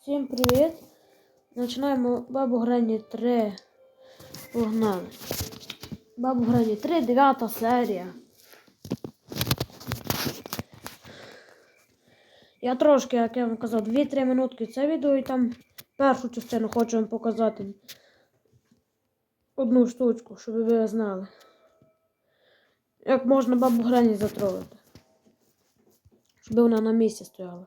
Всім привіт! Починаємо бабу Грані 3. Погнали. Бабу Грані 3, 9 серія. Я трошки, як я вам казав, 2-3 минутки це відео і там першу частину хочу вам показати. Одну штучку, щоб ви знали. Як можна бабу Грані затролити. Щоб вона на місці стояла.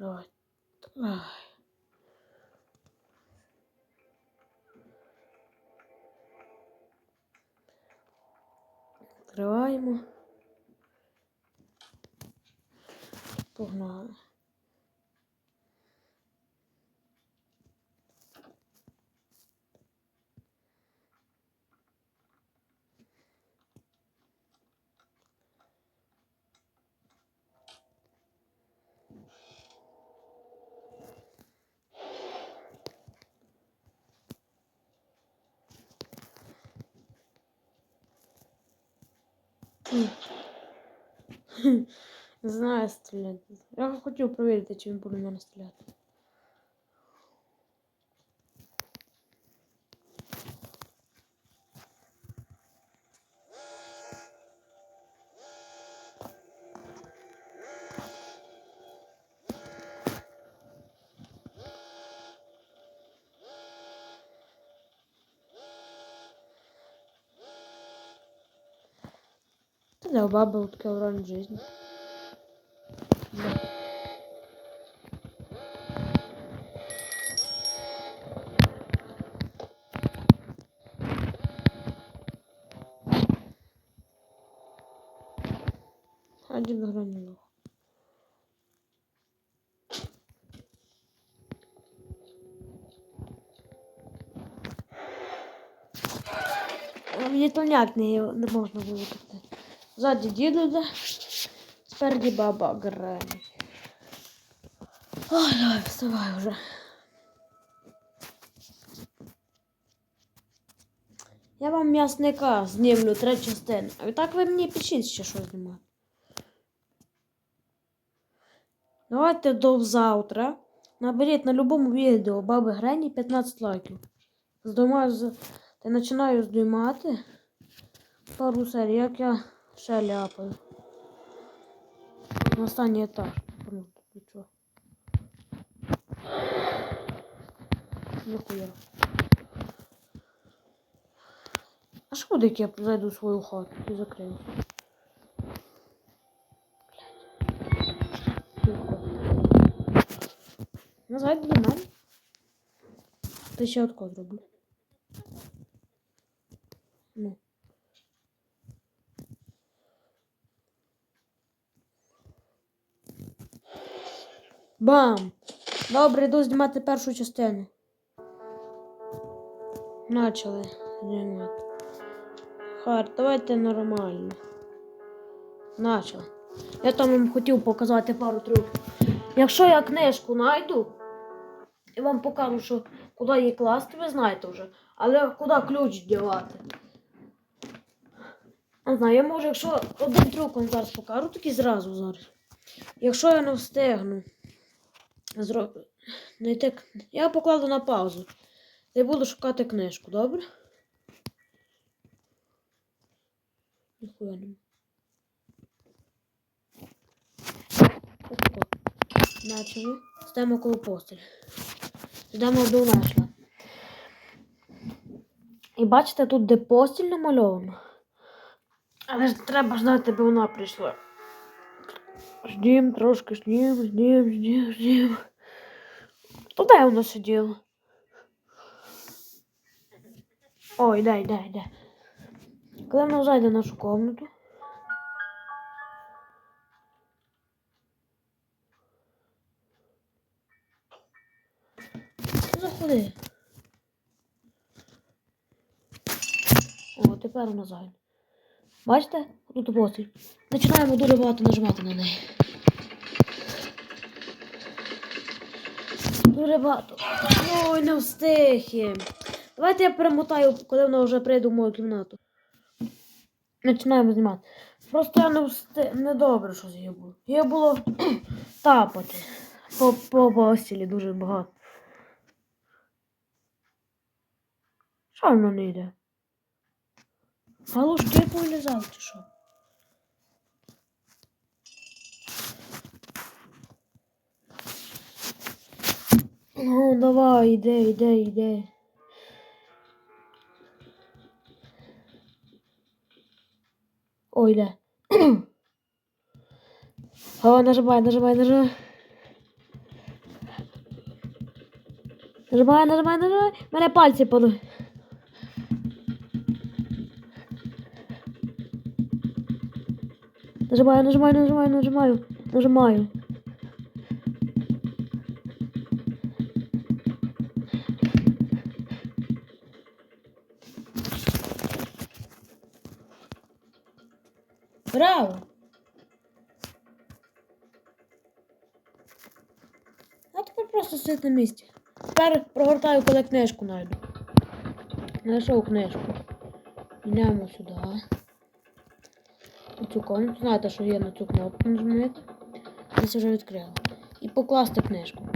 Давай. Давай. Відкриваємо. Погнали. Не знаю стріляти. Я хотів перевірити, чи він буде мене. Тогда у бабы вот такая уровень жизни. Да. Один уровень лох. А Мені то ніяк не, не можна було так. Ззаді іде, спереді баба Грені. Ой, давай, вставай вже. Я вам м'ясника знімлю три частини. А так ви мені пишіть ще що знімати. Давайте до завтра. Наберіть на любому відео баби Грені 15 лайків. Здоймаю з... Та починаю здіймати пару серій, як я ще ляпаю. На останній етаж. Ну, нічого. А буде, як я зайду в свою хату і закрию? До мене. Та ще отко зроблю. Ну. Бам! Добре, йду знімати першу частину. Начали знімати. Хар, давайте нормально. Начали. Я там вам хотів показати пару трюків. Якщо я книжку знайду і вам покажу, що куди її класти, ви знаєте вже. Але куди ключ дівати? Не знаю, я можу, якщо один трюк вам зараз покажу, такий зразу зараз. Якщо я не встигну зро... знайти... Я покладу на паузу. Я буду шукати книжку, добре? Ніхуя нема. Отако. Начали. Ставимо коло постель. Ждемо до нашла. І бачите, тут де постіль намальовано. Але ж треба ждати, аби вона прийшла. Ждім, трошки ждім, ждім, ждім, ждім. То де вона сиділа? Ой, дай, дай, дай. Вона зайде в нашу комнату. Заходи. О, тепер вона зайде. Бачите? Тут постіль. Починаємо дуже багато нажимати на неї. Дуже багато. Ой, не встиг. Давайте я перемотаю, коли вона вже прийде в мою кімнату. Починаємо знімати. Просто я не всти... недобре щось є було. Є було тапати. По, по постілі дуже багато. Що воно не йде? Галушки повилізав чи що? Ну, давай, йде, йде, йде. Ой, йде. О, нажимай, нажимай, нажимай. Нажимай, нажимай, нажимай. У мене пальці падають. Нажимаю, нажимаю, нажимаю, нажимаю, нажимаю. Браво! А тепер просто сидить на місці. Тепер прогортаю, коли книжку знайду. Знайшов книжку. Йдемо сюди. Цю комнату. Знаєте, що є на цю кнопку нажмете. Десь вже відкрила. І покласти книжку.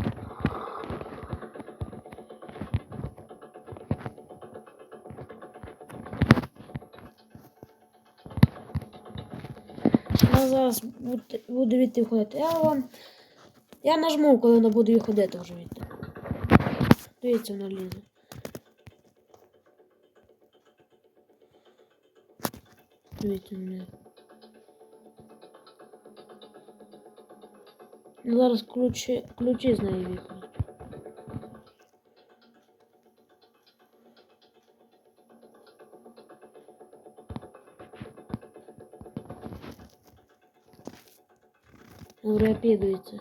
Я зараз буду, відти ходити. Я вам. Я нажму, коли вона буде ходити вже відти. Дивіться, вона лізе. Дивіться мене. Зараз ключі, ключі з неї вікнуть. Добре, підується.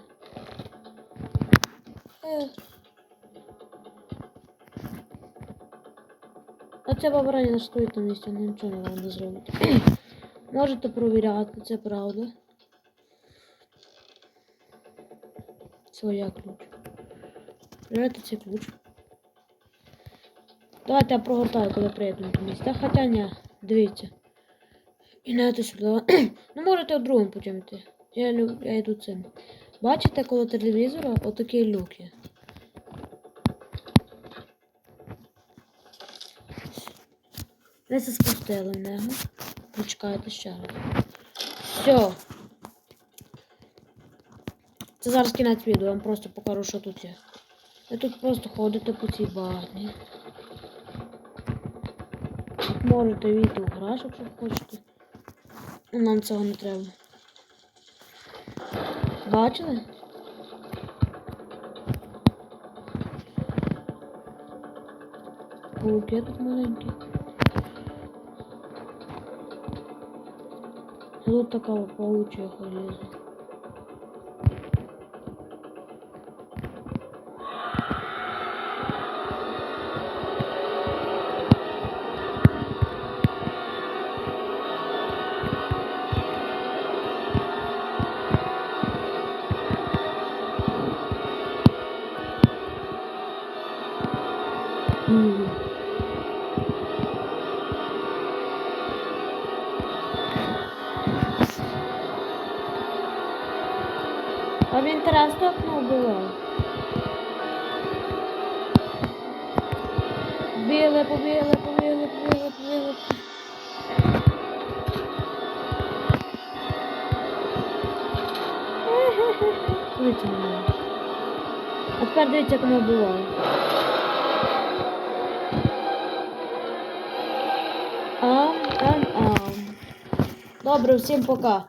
А ця бабра не стоїть на місці, нічого не треба зробити. Можете провіряти, це правда. Своя ключ. Провіряйте цей ключ. Давайте я прогортаю, коли приїду до місця. Хоча ні, дивіться. І не сюди. ну можете в другому путем йти. Я, я йду цим. Бачите, коло телевізора отакі люки. Ви це спустили в нього. Почекайте ще раз. Все. Це зараз кінець відео, я вам просто покажу, що тут є. Ви тут просто ходите по цій багні. Можете війти в гараж, якщо хочете. Нам цього не треба. Бачили? Пауки тут маленькі. Тут така паучья лізе. Він раз окно було. Побігли, побігли, побігли, побігли, побігли. Мене. А тепер дивіться, як воно буває. Ам, ам, ам. Добре, всім пока.